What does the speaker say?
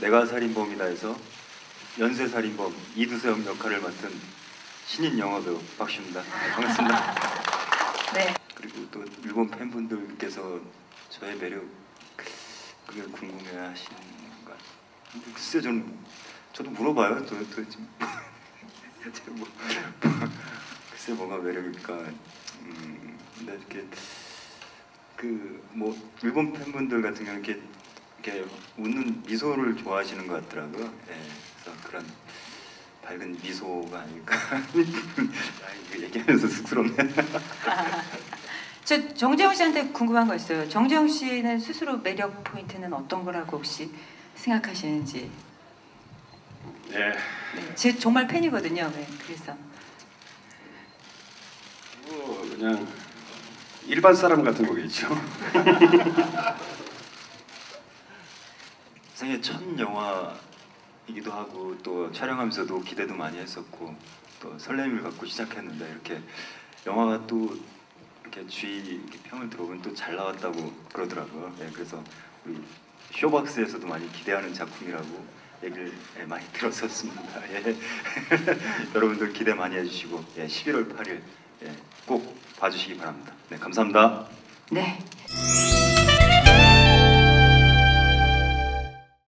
내가 살인범이다에서 연쇄 살인범 이두세영 역할을 맡은 신인 영화 배우 박시입니다. 반갑습니다. 네. 그리고 또 일본 팬분들께서 저의 매력 그걸 궁금해하시는 것 같아요. 글쎄 저는 저도 물어봐요. 도, 도대체 뭐, 글쎄 뭐가 매력일까. 음, 근데 이렇게 그 뭐 일본 팬분들 같은 경우는 이렇게 이렇게 웃는 미소를 좋아하시는 것 같더라고요. 예, 그래서 그런 밝은 미소가 아닐까. 아, 얘기하면서 쑥스럽네. 저 정재훈 씨한테 궁금한 거 있어요. 정재훈 씨는 스스로 매력 포인트는 어떤 거라고 혹시 생각하시는지. 네. 네, 제 정말 팬이거든요. 네, 그래서 뭐 그냥 일반 사람 같은 거겠죠. 생애 첫 영화이기도 하고 또 촬영하면서도 기대도 많이 했었고 또 설렘을 갖고 시작했는데 이렇게 영화가 또 이렇게 주위 평을 들어보면 또 잘 나왔다고 그러더라고요. 예, 그래서 우리 쇼박스에서도 많이 기대하는 작품이라고 얘기를 예, 많이 들었었습니다. 예. 여러분들 기대 많이 해주시고 예, 11월 8일 예, 꼭 봐주시기 바랍니다. 네, 감사합니다. 네.